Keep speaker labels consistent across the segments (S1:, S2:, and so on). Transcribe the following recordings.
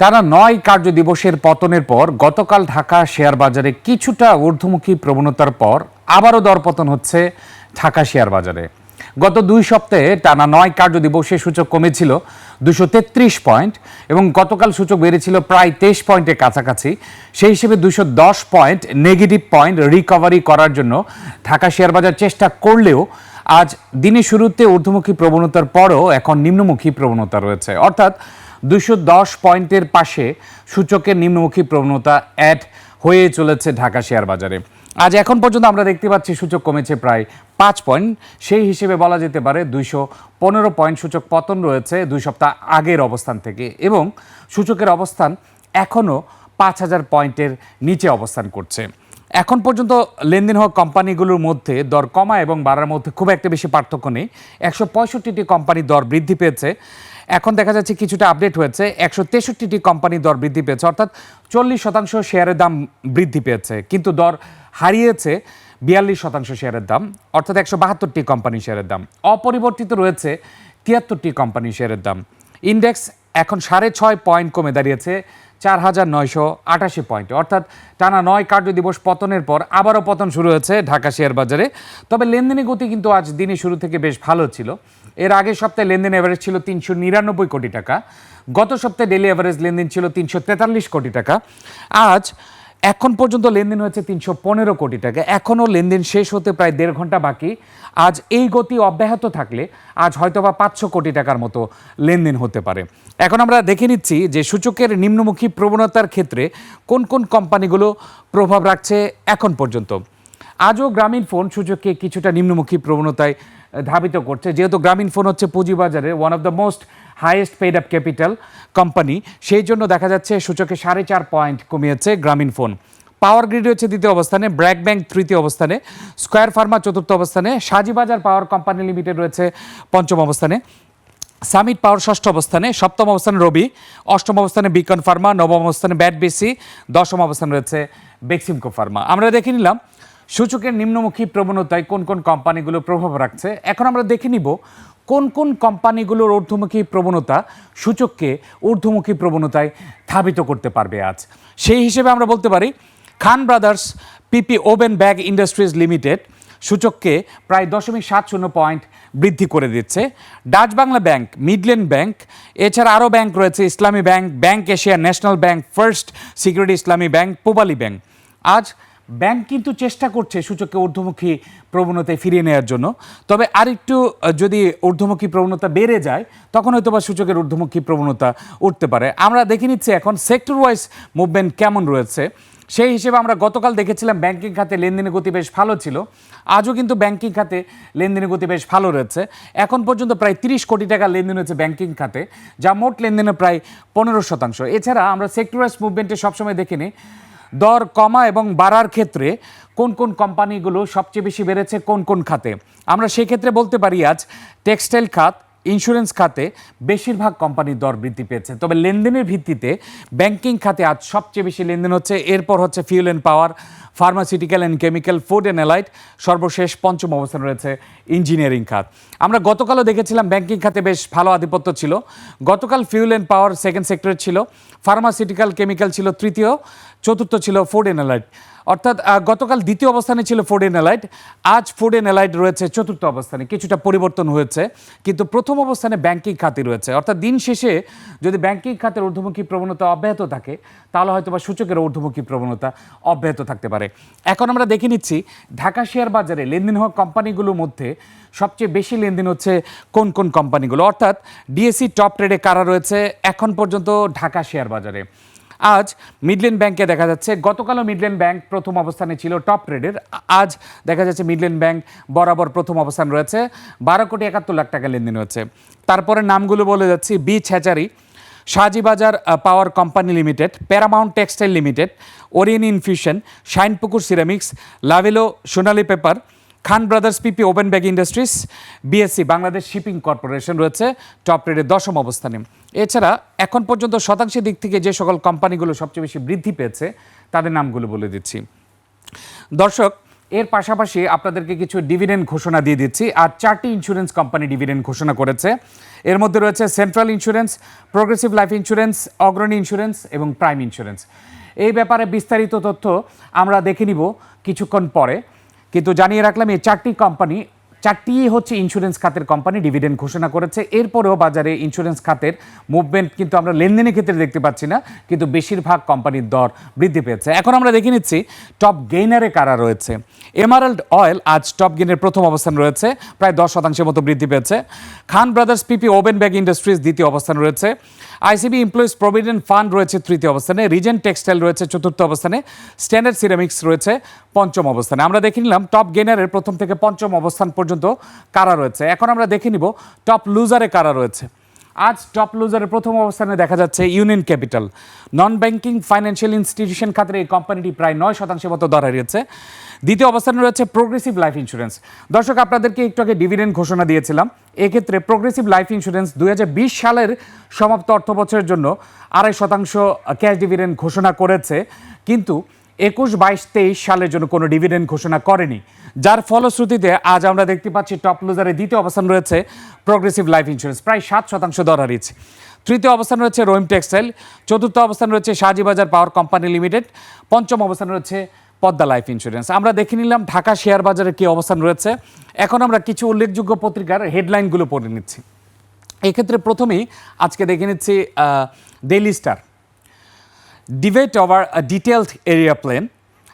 S1: টানা নয় কার্য দিবসের পতনের পর গতকাল ঢাকা শেয়ার বাজারে কিছুটা ঊর্ধ্বমুখী প্রবণতার পর আবারও দরপতন হচ্ছে ঢাকা শেয়ার বাজারে। গত দুই সপ্তাহে টানা নয় কার্য দিবসে সূচক কমেছিল দুশো তেত্রিশ পয়েন্ট এবং গতকাল সূচক বেড়েছিল প্রায় তেইশ পয়েন্টের কাছাকাছি। সেই হিসেবে দুশো দশ পয়েন্ট নেগেটিভ পয়েন্ট রিকভারি করার জন্য ঢাকা শেয়ার বাজার চেষ্টা করলেও আজ দিনের শুরুতে ঊর্ধ্বমুখী প্রবণতার পরও এখন নিম্নমুখী প্রবণতা রয়েছে। অর্থাৎ দুশো দশ পয়েন্টের পাশে সূচকের নিম্নমুখী প্রবণতা অ্যাড হয়ে চলেছে ঢাকা শেয়ার বাজারে। আজ এখন পর্যন্ত আমরা দেখতে পাচ্ছি সূচক কমেছে প্রায় পাঁচ পয়েন্ট। সেই হিসেবে বলা যেতে পারে দুইশো পনেরো পয়েন্ট সূচক পতন রয়েছে দুই সপ্তাহ আগের অবস্থান থেকে এবং সূচকের অবস্থান এখনও পাঁচ হাজার পয়েন্টের নিচে অবস্থান করছে। এখন পর্যন্ত লেনদেন হওয়া কোম্পানিগুলোর মধ্যে দর কমা এবং বাড়ার মধ্যে খুব একটা বেশি পার্থক্য নেই। একশো পঁয়ষট্টিটি কোম্পানির দর বৃদ্ধি পেয়েছে। এখন দেখা যাচ্ছে কিছুটা আপডেট হয়েছে। একশো তেষট্টিটি কোম্পানি দর বৃদ্ধি পেয়েছে, অর্থাৎ চল্লিশ শতাংশ শেয়ারের দাম বৃদ্ধি পেয়েছে, কিন্তু দর হারিয়েছে বিয়াল্লিশ শতাংশ শেয়ারের দাম, অর্থাৎ একশো বাহাত্তরটি কোম্পানি শেয়ারের দাম। অপরিবর্তিত রয়েছে তিয়াত্তরটি কোম্পানি শেয়ারের দাম। ইন্ডেক্স এখন সাড়ে ছয় পয়েন্ট কমে দাঁড়িয়েছে চার হাজার নয়শো আটাশি পয়েন্ট। অর্থাৎ টানা নয় কার্য দিবস পতনের পর আবারও পতন শুরু হয়েছে ঢাকা শেয়ার বাজারে। তবে লেনদেনের গতি কিন্তু আজ দিনের শুরু থেকে বেশ ভালো ছিল। এর আগের সপ্তাহে লেনদেন অ্যাভারেজ ছিল তিনশো নিরানব্বই কোটি টাকা। গত সপ্তাহে ডেলি অ্যাভারেজ লেনদেন ছিল তিনশো তেতাল্লিশ কোটি টাকা। আজ এখন পর্যন্ত লেনদেন হয়েছে তিনশো পনেরো কোটি টাকা। এখনও লেনদেন শেষ হতে প্রায় দেড় ঘণ্টা বাকি। আজ এই গতি অব্যাহত থাকলে আজ হয়তো হয়তোবা পাঁচশো কোটি টাকার মতো লেনদেন হতে পারে। এখন আমরা দেখে নিচ্ছি যে সূচকের নিম্নমুখী প্রবণতার ক্ষেত্রে কোন কোন কোম্পানিগুলো প্রভাব রাখছে এখন পর্যন্ত। আজও গ্রামীণ ফোন সূচককে কিছুটা নিম্নমুখী প্রবণতায় ধাবিত করছে। যেহেতু গ্রামীণ ফোন হচ্ছে পুঁজিবাজারে one of the most highest paid up capital company সেই জন্য দেখা যাচ্ছে সূচকে সাড়ে চার পয়েন্ট কমিয়েছে গ্রামীণ ফোন। পাওয়ার গ্রিড হচ্ছে দ্বিতীয় অবস্থানে ব্র্যাক ব্যাংক তৃতীয় অবস্থানে স্কোয়ার ফার্মা চতুর্থ অবস্থানে, সাজিবাজার পাওয়ার কোম্পানি লিমিটেড রয়েছে পঞ্চম অবস্থানে সামিট পাওয়ার ষষ্ঠ অবস্থানে, সপ্তম অবস্থানে রবি অষ্টম অবস্থানে বিকন ফার্মা নবম অবস্থানে ব্যাট বেসি দশম অবস্থানে রয়েছে বেক্সিমকো ফার্মা আমরা দেখে নিলাম সূচকের নিম্নমুখী প্রবণতায় কোন কোন কোম্পানিগুলো প্রভাব রাখছে। এখন আমরা দেখে নিব কোন কোন কোম্পানিগুলোর ঊর্ধ্বমুখী প্রবণতা সূচককে ঊর্ধ্বমুখী প্রবণতায় ধাবিত করতে পারবে আজ? সেই হিসেবে আমরা বলতে পারি, Khan brothers PP woven bag industries limited সূচককে প্রায় দশমিক সাত শূন্য পয়েন্ট বৃদ্ধি করে দিচ্ছে। Dutch Bangla bank, Midland bank, এছাড়া আরও ব্যাংক রয়েছে, Islami bank bank Asia national bank, first security Islami bank, Pubali bank. আজ ব্যাংক কিন্তু চেষ্টা করছে সূচককে ঊর্ধ্বমুখী প্রবণতায় ফিরিয়ে নেওয়ার জন্য। তবে আরেকটু যদি ঊর্ধ্বমুখী প্রবণতা বেড়ে যায়, তখন হয়তো বা সূচকের ঊর্ধ্বমুখী প্রবণতা উঠতে পারে। আমরা দেখে নিচ্ছি এখন সেক্টর ওয়াইজ মুভমেন্ট কেমন রয়েছে। সেই হিসেবে আমরা গতকাল দেখেছিলাম ব্যাংকিং খাতে লেনদেনের গতি বেশ ভালো ছিল। আজও কিন্তু ব্যাংকিং খাতে লেনদেনের গতি বেশ ভালো রয়েছে। এখন পর্যন্ত প্রায় তিরিশ কোটি টাকা লেনদেন হয়েছে ব্যাংকিং খাতে, যা মোট লেনদেনের প্রায় পনেরো শতাংশ। এছাড়া আমরা সেক্টর ওয়াইজ মুভমেন্টে সবসময় দেখে নিই দর কমা এবং বাড়ার ক্ষেত্রে কোন কোন কোম্পানিগুলো সবচেয়ে বেশি বেড়েছে, কোন কোন খাতে? আমরা সেক্ষেত্রে বলতে পারি আজ, টেক্সটাইল খাত ইন্স্যুরেন্স খাতে বেশিরভাগ কোম্পানির দর বৃদ্ধি পেয়েছে। তবে লেনদেনের ভিত্তিতে ব্যাংকিং খাতে আজ সবচেয়ে বেশি লেনদেন হচ্ছে, এরপর হচ্ছে fuel and power pharmaceutical and chemical food and allied সর্বশেষ পঞ্চম অবস্থানে রয়েছে ইঞ্জিনিয়ারিং খাত। আমরা গতকালও দেখেছিলাম ব্যাংকিং খাতে বেশ ভালো আধিপত্য ছিল। গতকাল ফিউল অ্যান্ড পাওয়ার সেকেন্ড সেক্টরে ছিল ফার্মাসিউটিক্যাল কেমিক্যাল ছিল তৃতীয়, চতুর্থ ছিল ফুড অ্যান্ড অ্যালাইট অর্থাৎ গতকাল দ্বিতীয় অবস্থানে ছিল ফুড এন এলাইট আজ ফুড এন এলাইট রয়েছে চতুর্থ অবস্থানে। কিছুটা পরিবর্তন হয়েছে, কিন্তু প্রথম অবস্থানে ব্যাংকিং খাতে রয়েছে। অর্থাৎ, দিন শেষে যদি ব্যাংকিং খাতের ঊর্ধ্বমুখী প্রবণতা অব্যাহত থাকে, তাহলে হয়তো বা সূচকের ঊর্ধ্বমুখী প্রবণতা অব্যাহত থাকতে পারে। এখন আমরা দেখে নিচ্ছি, ঢাকা শেয়ার বাজারে লেনদেন হওয়া কোম্পানিগুলোর মধ্যে সবচেয়ে বেশি লেনদেন হচ্ছে কোন কোন কোম্পানিগুলো? অর্থাৎ ডিএসসি টপ ট্রেডে কারা রয়েছে? এখন পর্যন্ত ঢাকা শেয়ার বাজারে। আজ মিডল্যান্ড ব্যাংকে দেখা যাচ্ছে, গতকালও মিডল্যান্ড ব্যাংক প্রথম অবস্থানে ছিল টপ ট্রেডের আজ দেখা যাচ্ছে মিডল্যান্ড ব্যাংক বরাবর প্রথম অবস্থান রয়েছে, বারো কোটি একাত্তর লাখ টাকা লেনদেন হচ্ছে তারপরে নামগুলো বলে যাচ্ছি, B ছেচারি Shahjibazar power company limited, paramount textile limited Orion infusion, Shinepukur ceramics, Lovello Sonali paper Khan brothers PP woven bag industries, BSC, Bangladesh shipping corporation রয়েছে, টপ রেটের দশম অবস্থানে। এছাড়া এখন পর্যন্ত শতাংশের দিক থেকে যে সকল কোম্পানিগুলো সবচেয়ে বেশি বৃদ্ধি পেয়েছে, তাদের নামগুলো বলে দিচ্ছি। দর্শক, এর পাশাপাশি আপনাদেরকে কিছু ডিভিডেন্ড ঘোষণা দিয়ে দিচ্ছি। আর চারটি ইন্স্যুরেন্স কোম্পানি ডিভিডেন্ড ঘোষণা করেছে। এর মধ্যে রয়েছে central insurance, progressive life insurance, Agrani insurance এবং প্রাইম ইন্স্যুরেন্স। এই ব্যাপারে বিস্তারিত তথ্য আমরা দেখে নিব কিছুক্ষণ পরে। কিন্তু জানিয়ে রাখলাম এই চারটি কোম্পানি চারটি হচ্ছে ইন্স্যুরেন্স খাতের কোম্পানি ডিভিডেন্ড ঘোষণা করেছে। এরপরেও বাজারে ইন্স্যুরেন্স খাতের মুভমেন্ট কিন্তু আমরা লেনদেনের ক্ষেত্রে দেখতে পাচ্ছি না, কিন্তু বেশিরভাগ কোম্পানির দর বৃদ্ধি পেয়েছে। এখন আমরা দেখে নিচ্ছি টপ গেইনারে কারা রয়েছে। এমারাল্ড অয়েল আজ টপ গেইনের প্রথম অবস্থান রয়েছে, প্রায় দশ শতাংশের মতো বৃদ্ধি পেয়েছে। Khan brothers PP woven bag industries দ্বিতীয় অবস্থান রয়েছে। আইসিবি এমপ্লয়িজ প্রভিডেন্ট ফান্ড রয়েছে তৃতীয় অবস্থানে। রিজেন্ট টেক্সটাইল রয়েছে চতুর্থ অবস্থানে। স্ট্যান্ডার্ড সিরামিক্স রয়েছে পঞ্চম অবস্থানে। আমরা দেখে নিলাম টপ গেনারের প্রথম থেকে পঞ্চম অবস্থান পর্যন্ত কারা রয়েছে। এখন আমরা দেখে নিব টপ লুজারে কারা রয়েছে। আজ টপ লুজারের প্রথম অবস্থানে দেখা যাচ্ছে union capital non banking financial institution খাতের এই কোম্পানিটি প্রায় নয় শতাংশের মতো দর হারিয়েছে দ্বিতীয় অবস্থানে রয়েছে প্রোগ্রেসিভ লাইফ ইন্স্যুরেন্স দর্শক, আপনাদেরকে একটু আগে ডিভিডেন্ড ঘোষণা দিয়েছিলাম। এক্ষেত্রে প্রোগ্রেসিভ লাইফ ইন্স্যুরেন্স দুই হাজার বিশ সালের সমাপ্ত অর্থ বছরের জন্য আড়াই শতাংশ ক্যাশ ডিভিডেন্ড ঘোষণা করেছে। কিন্তু একুশ, বাইশ, তেইশ সালের জন্য কোনো ডিভিডেন্ড ঘোষণা করেনি। যার ফলশ্রুতিতে আজ আমরা দেখতে পাচ্ছি টপ লুজারের দ্বিতীয় অবস্থান রয়েছে প্রোগ্রেসিভ লাইফ ইন্স্যুরেন্স প্রায় সাত শতাংশ দর হারিয়েছে তৃতীয় অবস্থান রয়েছে রহিম টেক্সটাইল চতুর্থ অবস্থান রয়েছে শাহজিবাজার পাওয়ার কোম্পানি লিমিটেড পঞ্চম অবস্থান রয়েছে পদ্মা লাইফ ইন্স্যুরেন্স আমরা দেখে নিলাম ঢাকা শেয়ার বাজারে কী অবস্থান রয়েছে। এখন আমরা কিছু উল্লেখযোগ্য পত্রিকার হেডলাইনগুলো পড়ে নিচ্ছি। এক্ষেত্রে প্রথমেই আজকে দেখে নিচ্ছি daily star debate over a detailed area plan.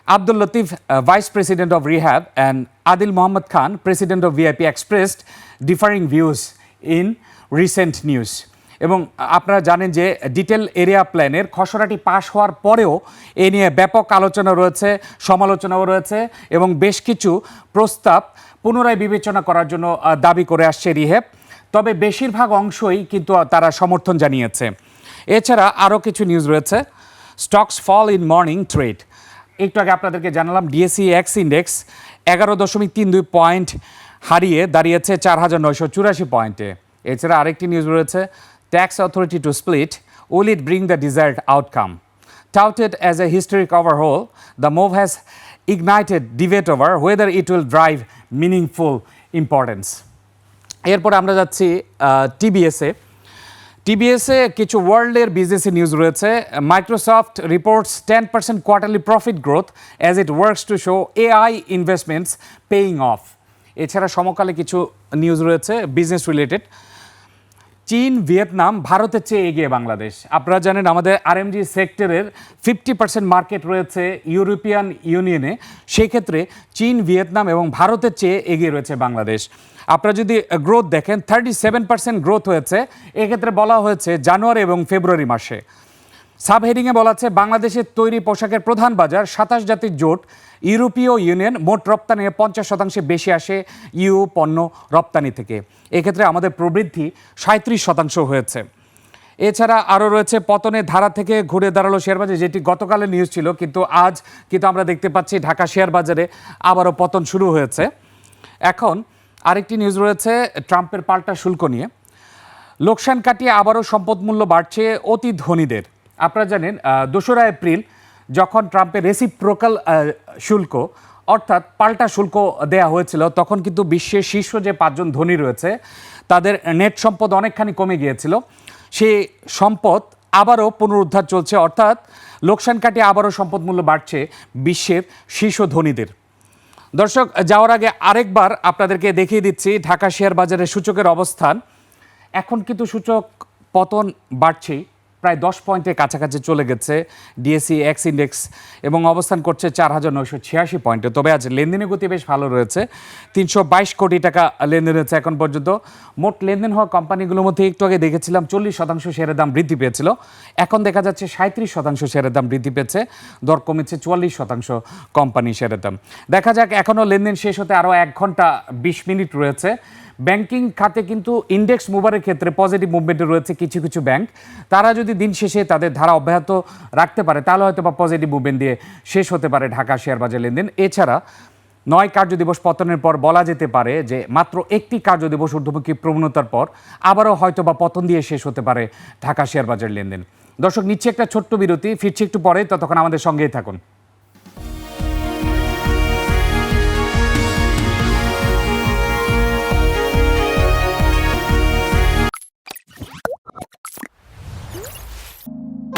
S1: Abdul Latif, uh, Vice President of Rehab, and Adil Muhammad Khan, President of VIP, expressed differing views in recent news. এবং আপনারা জানেন যে ডিটেল এরিয়া প্ল্যানের খসড়াটি পাশ হওয়ার পরেও এ নিয়ে ব্যাপক আলোচনা রয়েছে সমালোচনাও রয়েছে এবং বেশ কিছু প্রস্তাব পুনরায় বিবেচনা করার জন্য দাবি করে আসছে রিহেব তবে বেশিরভাগ অংশই কিন্তু তারা সমর্থন জানিয়েছে এছাড়া আরও কিছু নিউজ রয়েছে stocks fall in morning trade. একটু আগে আপনাদেরকে জানালাম ডিএসসি এক্স ইন্ডেক্স এগারো দশমিক তিন দুই পয়েন্ট হারিয়ে দাঁড়িয়েছে চার হাজার নয়শো চুরাশি পয়েন্টে। এছাড়া আরেকটি নিউজ রয়েছে tax authority to split will it bring the desired outcome Touted as a historic overhaul, the move has ignited debate over whether it will drive meaningful importance. এরপর আমরা যাচ্ছি টিবিএসে টিবিএসে কিছু ওয়ার্ল্ডের বিজনেসি নিউজ রয়েছে। Microsoft reports ten percent quarterly profit growth as it works to show AI investments paying off এছাড়া সমকালে কিছু নিউজ রয়েছে বিজনেস রিলেটেড চীন, ভিয়েতনাম, ভারতের চেয়ে এগিয়ে বাংলাদেশ। আপনারা জানেন আমাদের আরএমজি সেক্টরের ফিফটি পার্সেন্ট মার্কেট রয়েছে ইউরোপিয়ান ইউনিয়নে। সেক্ষেত্রে চীন, ভিয়েতনাম এবং ভারতের চেয়ে এগিয়ে রয়েছে বাংলাদেশ। আপনারা যদি গ্রোথ দেখেন থার্টি সেভেন পার্সেন্ট গ্রোথ হয়েছে। এক্ষেত্রে বলা হয়েছে জানুয়ারি এবং ফেব্রুয়ারি মাসে। সাব হেডিংয়ে বলা আছে বাংলাদেশের তৈরি পোশাকের প্রধান বাজার, সাতাশ জাতির জোট, ইউরোপীয় ইউনিয়ন, মোট রপ্তানির পঞ্চাশ শতাংশে বেশি আসে ইউ পণ্য রপ্তানি থেকে। এক্ষেত্রে আমাদের প্রবৃদ্ধি সাঁত্রিশ শতাংশ হয়েছে। এছাড়া আরও রয়েছে, পতনের ধারা থেকে ঘুরে দাঁড়াল শেয়ার বাজার, যেটি গতকালের নিউজ ছিল, কিন্তু আজ কিন্তু আমরা দেখতে পাচ্ছি ঢাকা শেয়ার বাজারে আবারও পতন শুরু হয়েছে। এখন আরেকটি নিউজ রয়েছে, ট্রাম্পের পাল্টা শুল্ক নিয়ে। লোকসান কাটিয়ে আবারও সম্পদ মূল্য বাড়ছে অতি ধনীদের। আপনারা জানেন দোসরা এপ্রিল যখন ট্রাম্পের রেসিপ্রোকাল শুল্ক, অর্থাৎ পাল্টা শুল্ক দেয়া হয়েছিল, তখন কিন্তু বিশ্বের শীর্ষ যে পাঁচজন ধনী রয়েছে, তাদের নেট সম্পদ অনেকখানি কমে গিয়েছিল। সেই সম্পদ আবারও পুনরুদ্ধার চলছে, অর্থাৎ লোকসান কাটিয়ে আবারও সম্পদ মূল্য বাড়ছে বিশ্বের শীর্ষ ধনীদের। দর্শক, যাওয়ার আগে আরেকবার আপনাদেরকে দেখিয়ে দিচ্ছি ঢাকা শেয়ার বাজারের সূচকের অবস্থান। এখন কিন্তু সূচক পতন বাড়ছেই। প্রায় দশ পয়েন্টের কাছাকাছি চলে গেছে ডিএসসি এক্স ইন্ডেক্স এবং অবস্থান করছে চার হাজার নয়শো ছিয়াশি পয়েন্টে। তবে আজ লেনদেনের গতি বেশ ভালো রয়েছে। তিনশো বাইশ কোটি টাকা লেনদেন হয়েছে এখন পর্যন্ত। মোট লেনদেন হওয়া কোম্পানিগুলোর মধ্যে একটু আগে দেখেছিলাম চল্লিশ শতাংশ শেয়ারের দাম বৃদ্ধি পেয়েছিল। এখন দেখা যাচ্ছে সাঁত্রিশ শতাংশ শেয়ারের দাম বৃদ্ধি পেয়েছে। দর কমেছে চুয়াল্লিশ শতাংশ কোম্পানি শেয়ারের দাম। দেখা যাক এখনও লেনদেন শেষ হতে আরও এক ঘণ্টা বিশ মিনিট রয়েছে। ব্যাংকিং খাতে কিন্তু ইন্ডেক্স মুভারের ক্ষেত্রে পজিটিভ মুভমেন্টে রয়েছে কিছু কিছু ব্যাংক তারা যদি দিন শেষে তাদের ধারা অব্যাহত রাখতে পারে, তাহলে হয়তো বা পজিটিভ মুভমেন্ট দিয়ে শেষ হতে পারে ঢাকা শেয়ার বাজার লেনদেন। এছাড়া নয় কার্যদিবস পতনের পর বলা যেতে পারে যে মাত্র একটি কার্যদিবস ঊর্ধ্বমুখী প্রবণতার পর আবারও হয়তো বা পতন দিয়ে শেষ হতে পারে ঢাকা শেয়ার বাজার লেনদেন। দর্শক, নিচ্ছে একটা ছোট্ট বিরতি, ফিরছি একটু পরে, ততক্ষণ আমাদের সঙ্গেই থাকুন।